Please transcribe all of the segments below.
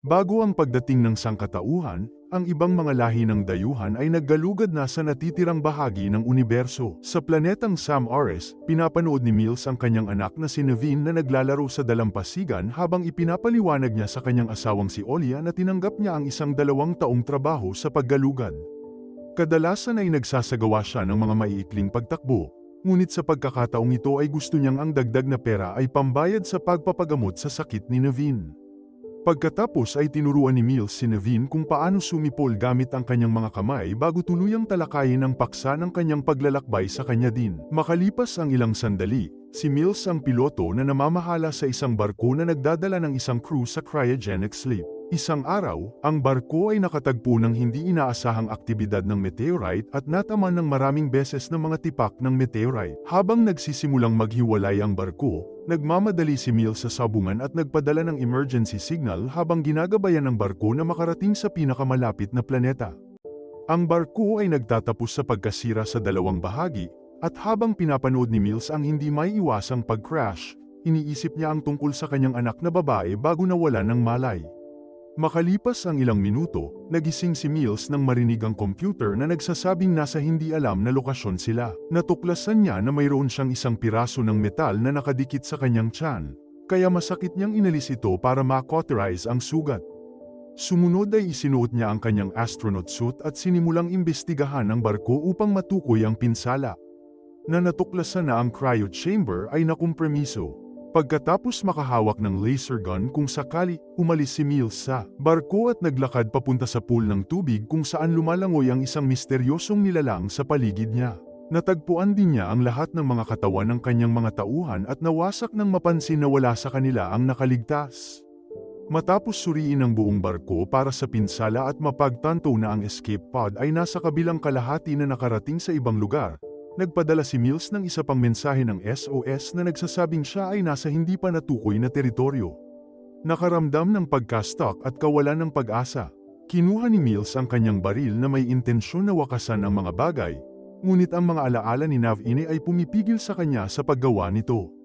Bago ang pagdating ng sangkatauhan, ang ibang mga lahi ng dayuhan ay naggalugad na sa natitirang bahagi ng universo. Sa planetang Sam Ares, pinapanood ni Mills ang kanyang anak na si Naveen na naglalaro sa dalampasigan habang ipinapaliwanag niya sa kanyang asawang si Olia na tinanggap niya ang isang dalawang taong trabaho sa paggalugad. Kadalasan ay nagsasagawa siya ng mga maiikling pagtakbo, ngunit sa pagkakataong ito ay gusto niyang ang dagdag na pera ay pambayad sa pagpapagamot sa sakit ni Naveen. Pagkatapos ay tinuruan ni Mills si Naveen kung paano sumipol gamit ang kanyang mga kamay bago tuluyang talakayin ang paksa ng kanyang paglalakbay sa kanya din. Makalipas ang ilang sandali, si Mills ang piloto na namamahala sa isang barko na nagdadala ng isang crew sa cryogenic sleep. Isang araw, ang barko ay nakatagpo ng hindi inaasahang aktibidad ng meteorite at nataman ng maraming beses ng mga tipak ng meteorite. Habang nagsisimulang maghiwalay ang barko, nagmamadali si Mills sa sabungan at nagpadala ng emergency signal habang ginagabayan ng barko na makarating sa pinakamalapit na planeta. Ang barko ay nagtatapos sa pagkasira sa dalawang bahagi, at habang pinapanood ni Mills ang hindi may iwasang pag-crash, iniisip niya ang tungkol sa kanyang anak na babae bago nawala ng malay. Makalipas ang ilang minuto, nagising si Mills nang marinig ang computer na nagsasabing nasa hindi alam na lokasyon sila. Natuklasan niya na mayroon siyang isang piraso ng metal na nakadikit sa kanyang tiyan, kaya masakit niyang inalis ito para ma-cauterize ang sugat. Sumunod ay isinuot niya ang kanyang astronaut suit at sinimulang imbestigahan ang barko upang matukoy ang pinsala. Na natuklasan na ang cryo chamber ay nakumpremiso. Pagkatapos makahawak ng laser gun kung sakali, umalis si Mills sa barko at naglakad papunta sa pool ng tubig kung saan lumalangoy ang isang misteryosong nilalang sa paligid niya. Natagpuan din niya ang lahat ng mga katawan ng kanyang mga tauhan at nawasak nang mapansin na wala sa kanila ang nakaligtas. Matapos suriin ang buong barko para sa pinsala at mapagtanto na ang escape pod ay nasa kabilang kalahati na nakarating sa ibang lugar, Nagpadala si Mills ng isa pang mensahe ng SOS na nagsasabing siya ay nasa hindi pa natukoy na teritoryo. Nakaramdam ng pagka-stuck at kawalan ng pag-asa. Kinuha ni Mills ang kanyang baril na may intensyon na wakasan ang mga bagay, ngunit ang mga alaala ni Navine ay pumipigil sa kanya sa paggawa nito.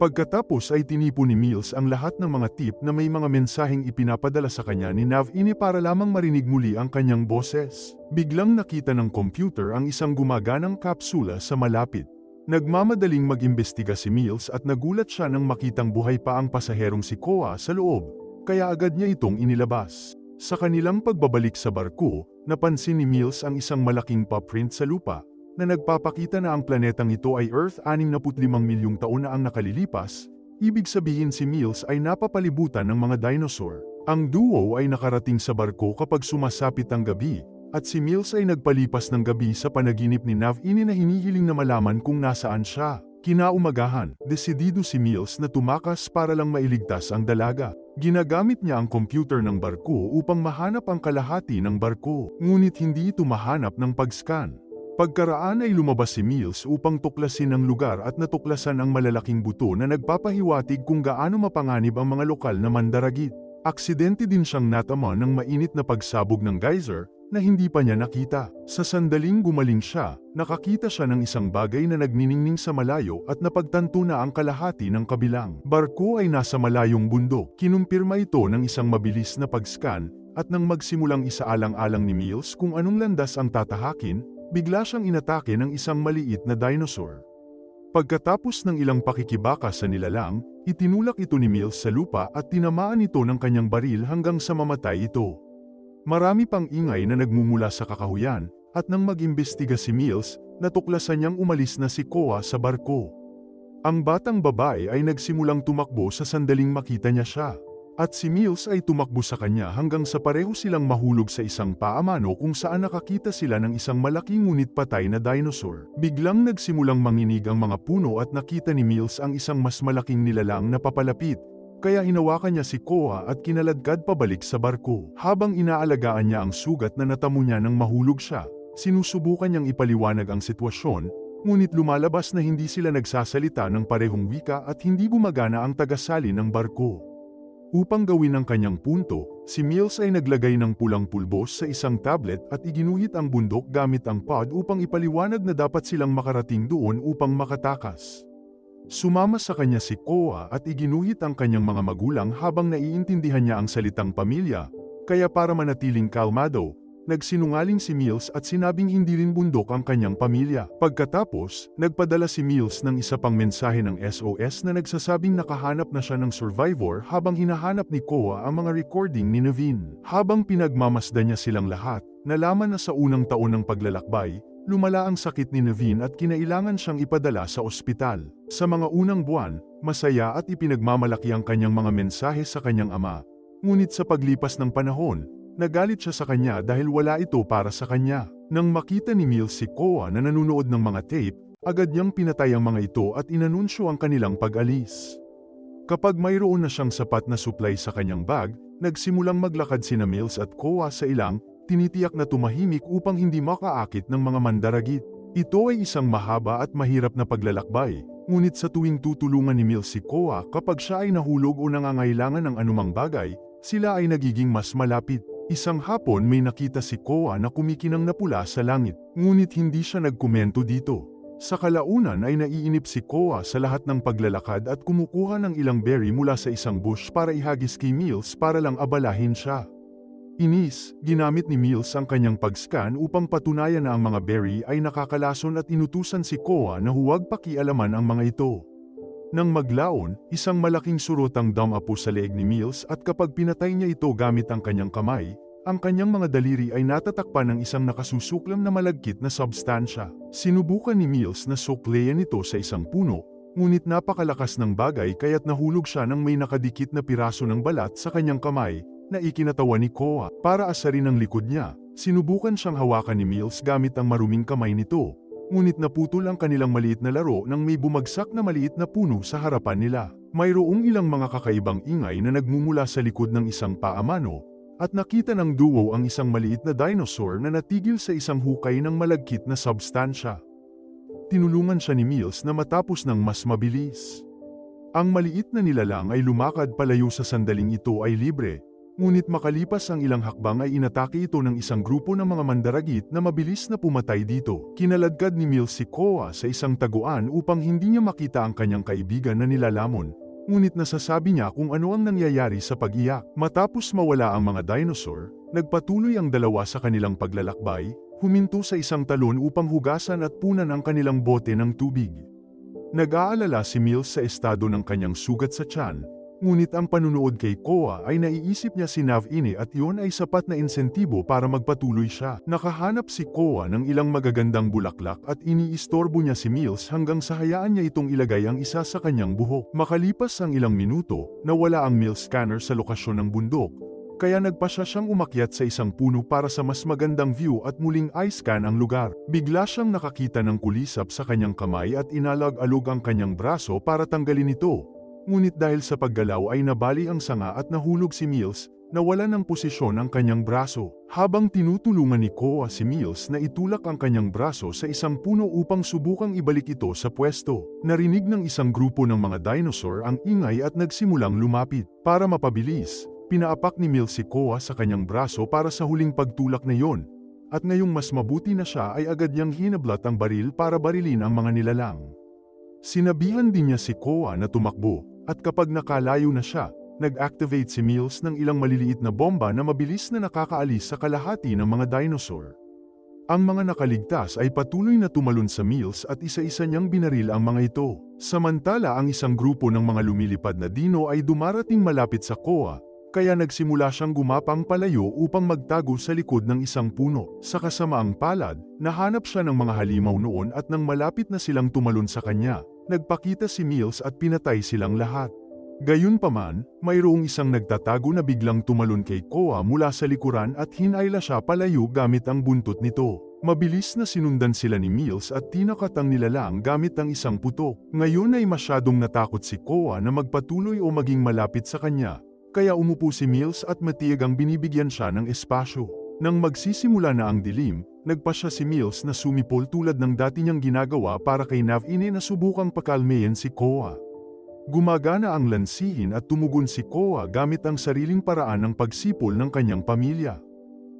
Pagkatapos ay tinipo ni Mills ang lahat ng mga tip na may mga mensaheng ipinapadala sa kanya ni Navine para lamang marinig muli ang kanyang boses. Biglang nakita ng computer ang isang gumaganang kapsula sa malapit. Nagmamadaling mag-imbestiga si Mills at nagulat siya nang makitang buhay pa ang pasaherong si Koa sa loob, kaya agad niya itong inilabas. Sa kanilang pagbabalik sa barko, napansin ni Mills ang isang malaking paprint sa lupa, na nagpapakita na ang planetang ito ay Earth 65 milyong taon na ang nakalilipas, ibig sabihin si Mills ay napapalibutan ng mga dinosaur. Ang duo ay nakarating sa barko kapag sumasapit ang gabi, at si Mills ay nagpalipas ng gabi sa panaginip ni Nav ini na hinihiling na malaman kung nasaan siya. Kinaumagahan, desidido si Mills na tumakas para lang mailigtas ang dalaga. Ginagamit niya ang computer ng barko upang mahanap ang kalahati ng barko, ngunit hindi ito mahanap ng pag-scan. Pagkaraan ay lumabas si Mills upang tuklasin ang lugar at natuklasan ang malalaking buto na nagpapahiwatig kung gaano mapanganib ang mga lokal na mandaragit. Aksidente din siyang natama ng mainit na pagsabog ng geyser na hindi pa niya nakita. Sa sandaling gumaling siya, nakakita siya ng isang bagay na nagniningning sa malayo at napagtanto na ang kalahati ng kabilang. Barko ay nasa malayong bundok. Kinumpirma ito ng isang mabilis na pag-scan at nang magsimulang isaalang-alang ni Mills kung anong landas ang tatahakin, bigla siyang inatake ng isang maliit na dinosaur. Pagkatapos ng ilang pakikibaka sa nilalang, itinulak ito ni Mills sa lupa at tinamaan ito ng kanyang baril hanggang sa mamatay ito. Marami pang ingay na nagmumula sa kakahuyan, at nang mag-imbestiga si Mills, natuklasan niyang umalis na si Koa sa barko. Ang batang babae ay nagsimulang tumakbo sa sandaling makita niya siya. At si Mills ay tumakbo sa kanya hanggang sa pareho silang mahulog sa isang paamano kung saan nakakita sila ng isang malaki ngunit patay na dinosaur. Biglang nagsimulang manginig ang mga puno at nakita ni Mills ang isang mas malaking nilalang na papalapit. Kaya hinawakan niya si Koa at kinaladkad pabalik sa barko. Habang inaalagaan niya ang sugat na natamo niya nang mahulog siya, sinusubukan niyang ipaliwanag ang sitwasyon, ngunit lumalabas na hindi sila nagsasalita ng parehong wika at hindi gumagana ang tagasali ng barko. Upang gawin ang kanyang punto, si Mills ay naglagay ng pulang pulbos sa isang tablet at iginuhit ang bundok gamit ang pod upang ipaliwanag na dapat silang makarating doon upang makatakas. Sumama sa kanya si Koa at iginuhit ang kanyang mga magulang habang naiintindihan niya ang salitang pamilya, kaya para manatiling kalmado, nagsinungaling si Mills at sinabing hindi rin bundok ang kanyang pamilya. Pagkatapos, nagpadala si Mills ng isa pang mensahe ng SOS na nagsasabing nakahanap na siya ng survivor habang hinahanap ni Koa ang mga recording ni Naveen. Habang pinagmamasdan niya silang lahat, nalaman na sa unang taon ng paglalakbay, lumala ang sakit ni Naveen at kinailangan siyang ipadala sa ospital. Sa mga unang buwan, masaya at ipinagmamalaki ang kanyang mga mensahe sa kanyang ama. Ngunit sa paglipas ng panahon, nagalit siya sa kanya dahil wala ito para sa kanya. Nang makita ni Mills si Koa na nanonood ng mga tape, agad niyang pinatay ang mga ito at inanunsyo ang kanilang pag-alis. Kapag mayroon na siyang sapat na supply sa kanyang bag, nagsimulang maglakad sina Mills at Koa sa ilang, tinitiyak na tumahimik upang hindi makaakit ng mga mandaragit. Ito ay isang mahaba at mahirap na paglalakbay, ngunit sa tuwing tutulungan ni Mills si Koa kapag siya ay nahulog o nangangailangan ng anumang bagay, sila ay nagiging mas malapit. Isang hapon may nakita si Koa na kumikinang na pula sa langit, ngunit hindi siya nagkomento dito. Sa kalaunan ay naiinip si Koa sa lahat ng paglalakad at kumukuha ng ilang berry mula sa isang bush para ihagis kay Mills para lang abalahin siya. Inis, ginamit ni Mills ang kanyang pag-scan upang patunayan na ang mga berry ay nakakalason at inutusan si Koa na huwag pakialaman ang mga ito. Nang maglaon, isang malaking surot ang dumapo sa leeg ni Mills at kapag pinatay niya ito gamit ang kanyang kamay, ang kanyang mga daliri ay natatakpan ng isang nakasusuklam na malagkit na substansya. Sinubukan ni Mills na suklayan ito sa isang puno, ngunit napakalakas ng bagay kaya't nahulog siya ng may nakadikit na piraso ng balat sa kanyang kamay, na ikinatawa ni Koa. Para asarin ang likod niya, sinubukan siyang hawakan ni Mills gamit ang maruming kamay nito. Ngunit naputol ang kanilang maliit na laro nang may bumagsak na maliit na puno sa harapan nila. Mayroong ilang mga kakaibang ingay na nagmumula sa likod ng isang paamano, at nakita ng duo ang isang maliit na dinosaur na natigil sa isang hukay ng malagkit na substansya. Tinulungan siya ni Mills na matapos ng mas mabilis. Ang maliit na nilalang ay lumakad palayo sa sandaling ito ay libre, Ngunit makalipas ang ilang hakbang ay inatake ito ng isang grupo ng mga mandaragit na mabilis na pumatay dito. Kinaladkad ni Mills si Koa sa isang taguan upang hindi niya makita ang kanyang kaibigan na nilalamon. Ngunit nasasabi niya kung ano ang nangyayari sa pag-iyak. Matapos mawala ang mga dinosaur, nagpatuloy ang dalawa sa kanilang paglalakbay, huminto sa isang talon upang hugasan at punan ang kanilang bote ng tubig. Nag-aalala si Mills sa estado ng kanyang sugat sa tiyan, Ngunit ang panunood kay Koa ay naiisip niya si Navini at yun ay sapat na insentibo para magpatuloy siya. Nakahanap si Koa ng ilang magagandang bulaklak at iniistorbo niya si Mills hanggang sa hayaan niya itong ilagay ang isa sa kanyang buhok. Makalipas ang ilang minuto, nawala ang Mills scanner sa lokasyon ng bundok. Kaya nagpa siya siyang umakyat sa isang puno para sa mas magandang view at muling eye-scan ang lugar. Bigla siyang nakakita ng kulisap sa kanyang kamay at inalag-alog ang kanyang braso para tanggalin ito. Ngunit dahil sa paggalaw ay nabali ang sanga at nahulog si Mills, nawala ng posisyon ang kanyang braso. Habang tinutulungan ni Koa si Mills na itulak ang kanyang braso sa isang puno upang subukang ibalik ito sa pwesto, narinig ng isang grupo ng mga dinosaur ang ingay at nagsimulang lumapit. Para mapabilis, pinaapak ni Mills si Koa sa kanyang braso para sa huling pagtulak na yon. At ngayong mas mabuti na siya ay agad niyang hinablat ang baril para barilin ang mga nilalang. Sinabihan din niya si Koa na tumakbo, at kapag nakalayo na siya, nag-activate si Mills ng ilang maliliit na bomba na mabilis na nakakaalis sa kalahati ng mga dinosaur. Ang mga nakaligtas ay patuloy na tumalon sa Mills at isa-isa niyang binaril ang mga ito. Samantala ang isang grupo ng mga lumilipad na dino ay dumarating malapit sa Koa, kaya nagsimula siyang gumapang palayo upang magtago sa likod ng isang puno. Sa kasamaang palad, nahanap siya ng mga halimaw noon at nang malapit na silang tumalon sa kanya, Nagpakita si Mills at pinatay silang lahat. Gayunpaman, mayroong isang nagtatago na biglang tumalon kay Koa mula sa likuran at hinayla siya palayo gamit ang buntot nito. Mabilis na sinundan sila ni Mills at tinakat ang nilalang gamit ang isang putok. Ngayon ay masyadong natakot si Koa na magpatuloy o maging malapit sa kanya. Kaya umupo si Mills at matiag ang binibigyan siya ng espasyo. Nang magsisimula na ang dilim, Nagpa siya si Mills na sumipol tulad ng dati niyang ginagawa para kay Navine na subukang pakalmeyin si Koa. Gumagana ang lansihin at tumugon si Koa gamit ang sariling paraan ng pagsipol ng kanyang pamilya.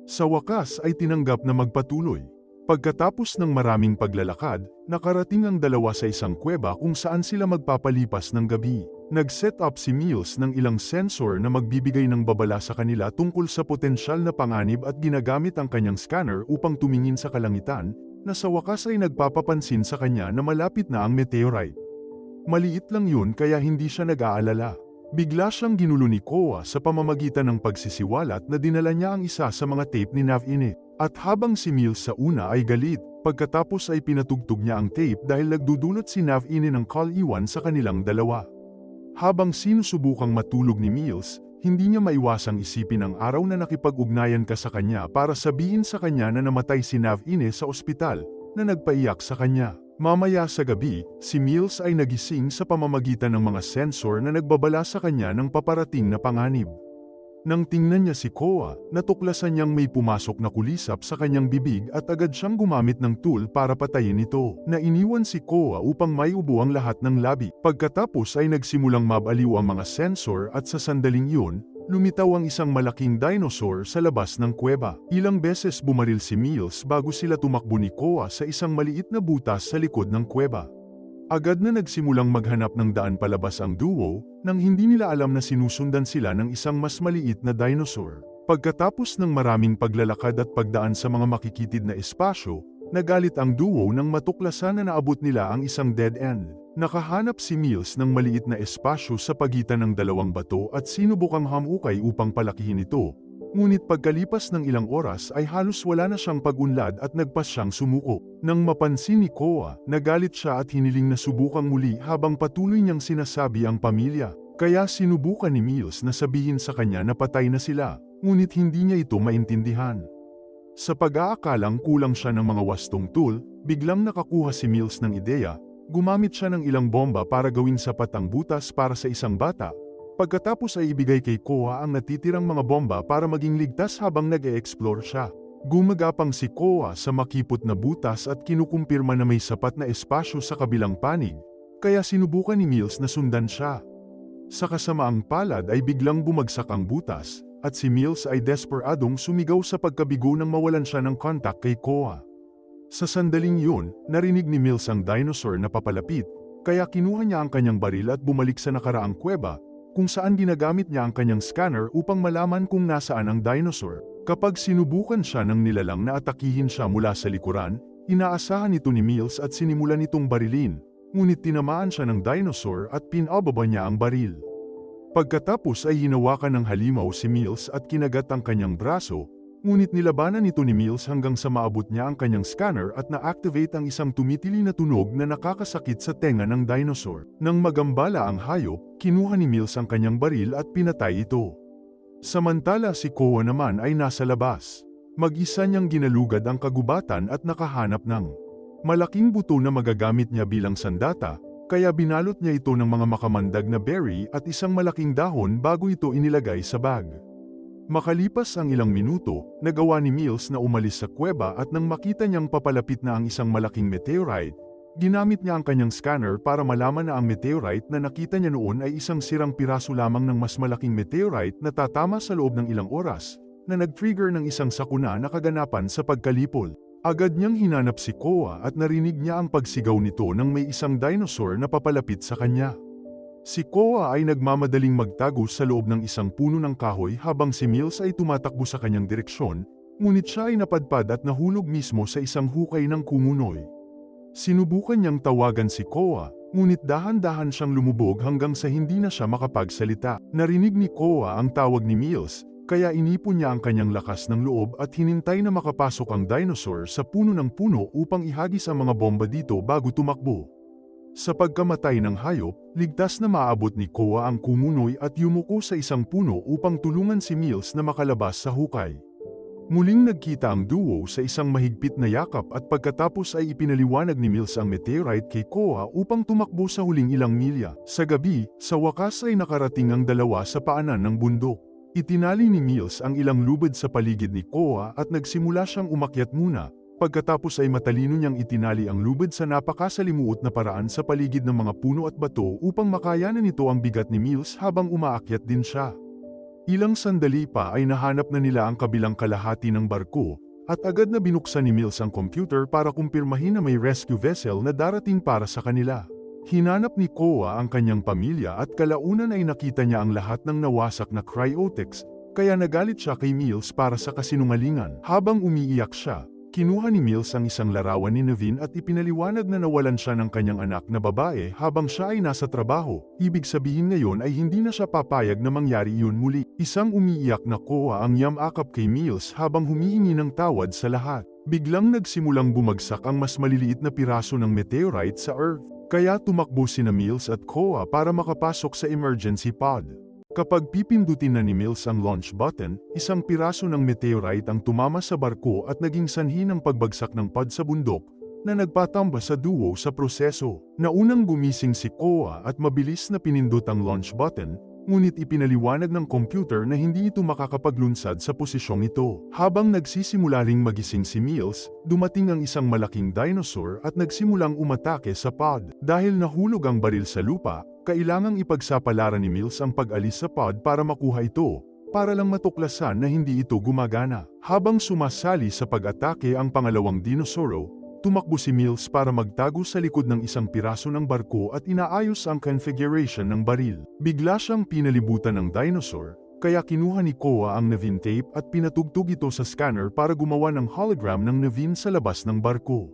Sa wakas ay tinanggap na magpatuloy. Pagkatapos ng maraming paglalakad, nakarating ang dalawa sa isang kuweba kung saan sila magpapalipas ng gabi. Nag-set up si Mills ng ilang sensor na magbibigay ng babala sa kanila tungkol sa potensyal na panganib at ginagamit ang kanyang scanner upang tumingin sa kalangitan, na sa wakas ay nagpapapansin sa kanya na malapit na ang meteorite. Maliit lang yun kaya hindi siya nag-aalala. Bigla siyang ginulo ni Koa sa pamamagitan ng pagsisiwalat na dinala niya ang isa sa mga tape ni Nav Init. At habang si Mills sa una ay galit, pagkatapos ay pinatugtog niya ang tape dahil nagdudulot si Nav Init ng call iwan sa kanilang dalawa. Habang sinusubukang matulog ni Mills, hindi niya maiwasang isipin ang araw na nakipag-ugnayan ka sa kanya para sabihin sa kanya na namatay si Nav Ine sa ospital, na nagpaiyak sa kanya. Mamaya sa gabi, si Mills ay nagising sa pamamagitan ng mga sensor na nagbabala sa kanya ng paparating na panganib. Nang tingnan niya si Koa, natuklasan niyang may pumasok na kulisap sa kanyang bibig at agad siyang gumamit ng tool para patayin ito. Nainiwan si Koa upang may ubo ang lahat ng labi. Pagkatapos ay nagsimulang mabaliw ang mga sensor at sa sandaling yun, lumitaw ang isang malaking dinosaur sa labas ng kuweba. Ilang beses bumaril si Mills bago sila tumakbo ni Koa sa isang maliit na butas sa likod ng kuweba. Agad na nagsimulang maghanap ng daan palabas ang duo, nang hindi nila alam na sinusundan sila ng isang mas maliit na dinosaur. Pagkatapos ng maraming paglalakad at pagdaan sa mga makikitid na espasyo, nagalit ang duo nang matuklasan na naabot nila ang isang dead end. Nakahanap si Mills ng maliit na espasyo sa pagitan ng dalawang bato at sinubukang hamukay upang palakihin ito, Ngunit pagkalipas ng ilang oras ay halos wala na siyang pagunlad at nagpas siyang sumuko. Nang mapansin ni Koa, nagalit siya at hiniling na subukang muli habang patuloy niyang sinasabi ang pamilya. Kaya sinubukan ni Mills na sabihin sa kanya na patay na sila, ngunit hindi niya ito maintindihan. Sa pag-aakalang kulang siya ng mga wastong tool, biglang nakakuha si Mills ng ideya, gumamit siya ng ilang bomba para gawing sapat ang butas para sa isang bata, Pagkatapos ay ibigay kay Koa ang natitirang mga bomba para maging ligtas habang nag-e-explore siya. Gumagapang si Koa sa makipot na butas at kinukumpirma na may sapat na espasyo sa kabilang panig, kaya sinubukan ni Mills na sundan siya. Sa kasamaang palad ay biglang bumagsak ang butas, at si Mills ay desperadong sumigaw sa pagkabigo nang mawalan siya ng kontak kay Koa. Sa sandaling yun, narinig ni Mills ang dinosaur na papalapit, kaya kinuha niya ang kanyang baril at bumalik sa nakaraang kuweba, kung saan ginagamit niya ang kanyang scanner upang malaman kung nasaan ang dinosaur. Kapag sinubukan siya ng nilalang na atakihin siya mula sa likuran, inaasahan ito ni Mills at sinimulan itong barilin, ngunit tinamaan siya ng dinosaur at pinababa niya ang baril. Pagkatapos ay hinawakan ng halimaw si Mills at kinagat ang kanyang braso, Ngunit nilabanan ito ni Mills hanggang sa maabot niya ang kanyang scanner at na-activate ang isang tumitili na tunog na nakakasakit sa tenga ng dinosaur. Nang magambala ang hayop, kinuha ni Mills ang kanyang baril at pinatay ito. Samantala si Koa naman ay nasa labas. Mag-isa niyang ginalugad ang kagubatan at nakahanap ng malaking buto na magagamit niya bilang sandata, kaya binalot niya ito ng mga makamandag na berry at isang malaking dahon bago ito inilagay sa bag. Makalipas ang ilang minuto, nagawa ni Mills na umalis sa kuweba at nang makita niyang papalapit na ang isang malaking meteorite, ginamit niya ang kanyang scanner para malaman na ang meteorite na nakita niya noon ay isang sirang piraso lamang ng mas malaking meteorite na tatama sa loob ng ilang oras, na nag-trigger ng isang sakuna na kaganapan sa pagkalipol. Agad niyang hinanap si Koa at narinig niya ang pagsigaw nito nang may isang dinosaur na papalapit sa kanya. Si Koa ay nagmamadaling magtago sa loob ng isang puno ng kahoy habang si Mills ay tumatakbo sa kanyang direksyon, ngunit siya ay napadpad at nahulog mismo sa isang hukay ng kumunoy. Sinubukan niyang tawagan si Koa, ngunit dahan-dahan siyang lumubog hanggang sa hindi na siya makapagsalita. Narinig ni Koa ang tawag ni Mills, kaya inipon niya ang kanyang lakas ng loob at hinintay na makapasok ang dinosaur sa puno ng puno upang ihagis ang mga bomba dito bago tumakbo. Sa pagkamatay ng hayop, ligtas na maabot ni Koa ang kumunoy at yumuko sa isang puno upang tulungan si Mills na makalabas sa hukay. Muling nagkita ang duo sa isang mahigpit na yakap at pagkatapos ay ipinaliwanag ni Mills ang meteorite kay Koa upang tumakbo sa huling ilang milya. Sa gabi, sa wakas ay nakarating ang dalawa sa paanan ng bundok. Itinali ni Mills ang ilang lubid sa paligid ni Koa at nagsimula siyang umakyat muna, Pagkatapos ay matalino niyang itinali ang lubid sa napakasalimuot na paraan sa paligid ng mga puno at bato upang makayanan nito ang bigat ni Mills habang umaakyat din siya. Ilang sandali pa ay nahanap na nila ang kabilang kalahati ng barko, At agad na binuksan ni Mills ang computer para kumpirmahin na may rescue vessel na darating para sa kanila. Hinanap ni Koa ang kanyang pamilya at kalaunan ay nakita niya ang lahat ng nawasak na cryotics, kaya nagalit siya kay Mills para sa kasinungalingan. Habang umiiyak siya, kinuha ni Mills ang isang larawan ni Navin at ipinaliwanag na nawalan siya ng kanyang anak na babae habang siya ay nasa trabaho. Ibig sabihin ngayon ay hindi na siya papayag na mangyari iyon muli. Isang umiiyak na Koa ang yamakap kay Mills habang humihingi ng tawad sa lahat. Biglang nagsimulang bumagsak ang mas maliliit na piraso ng meteorite sa Earth. Kaya tumakbo sina Mills at Koa para makapasok sa emergency pod. Kapag pipindutin na ni Mills ang launch button, isang piraso ng meteorite ang tumama sa barko at naging sanhi ng pagbagsak ng pod sa bundok na nagpatamba sa duo sa proseso. Naunang gumising si Koa at mabilis na pinindot ang launch button, ngunit ipinaliwanag ng computer na hindi ito makakapaglunsad sa posisyong ito. Habang nagsisimula ring magising si Mills, dumating ang isang malaking dinosaur at nagsimulang umatake sa pod. Dahil nahulog ang baril sa lupa, kailangang ipagsapalaran ni Mills ang pag-alis sa pod para makuha ito, para lang matuklasan na hindi ito gumagana. Habang sumasali sa pag-atake ang pangalawang dinosauro, tumakbo si Mills para magtago sa likod ng isang piraso ng barko at inaayos ang configuration ng baril. Bigla siyang pinalibutan ng dinosaur, kaya kinuha ni Koa ang Navin tape at pinatugtog ito sa scanner para gumawa ng hologram ng Navin sa labas ng barko.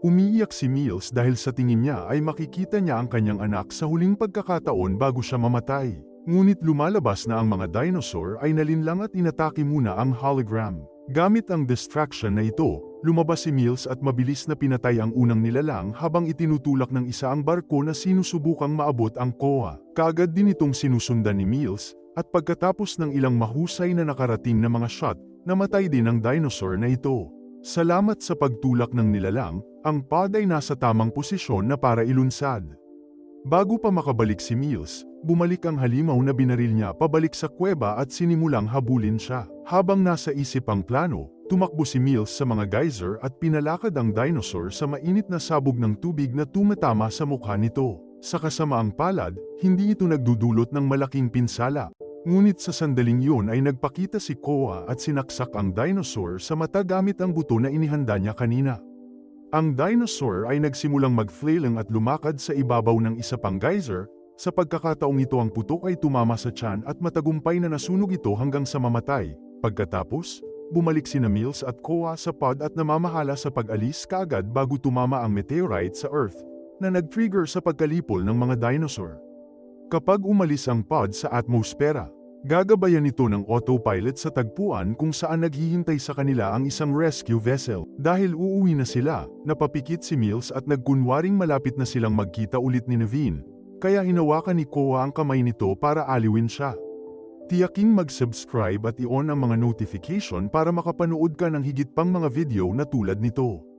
Umiiyak si Mills dahil sa tingin niya ay makikita niya ang kanyang anak sa huling pagkakataon bago siya mamatay. Ngunit lumalabas na ang mga dinosaur ay nalinlang at inatake muna ang hologram. Gamit ang distraction na ito, lumabas si Mills at mabilis na pinatay ang unang nilalang habang itinutulak ng isa ang barko na sinusubukang maabot ang koa. Kagad din itong sinusundan ni Mills, at pagkatapos ng ilang mahusay na nakarating na mga shot, namatay din ang dinosaur na ito. Salamat sa pagtulak ng nilalang, ang pod ay nasa tamang posisyon na para ilunsad. Bago pa makabalik si Mills, bumalik ang halimaw na binaril niya pabalik sa kuweba at sinimulang habulin siya. Habang nasa isip ang plano, tumakbo si Mills sa mga geyser at pinalakad ang dinosaur sa mainit na sabog ng tubig na tumatama sa mukha nito. Sa kasamaang palad, hindi ito nagdudulot ng malaking pinsala. Ngunit sa sandaling yun ay nagpakita si Koa at sinaksak ang dinosaur sa mata gamit ang buto na inihanda niya kanina. Ang dinosaur ay nagsimulang mag-flailing at lumakad sa ibabaw ng isa pang geyser, sa pagkakataong ito ang putok ay tumama sa tiyan at matagumpay na nasunog ito hanggang sa mamatay. Pagkatapos, bumalik sina Mills at Koa sa pod at namamahala sa pag-alis kaagad bago tumama ang meteorite sa Earth, na nag-trigger sa pagkalipol ng mga dinosaur. Kapag umalis ang pod sa atmosfera, gagabayan ito ng autopilot sa tagpuan kung saan naghihintay sa kanila ang isang rescue vessel. Dahil uuwi na sila, napapikit si Mills at nagkunwaring malapit na silang magkita ulit ni Naveen, kaya hinawakan ni Koa ang kamay nito para aliwin siya. Tiyaking mag-subscribe at i-on ang mga notification para makapanood ka ng higit pang mga video na tulad nito.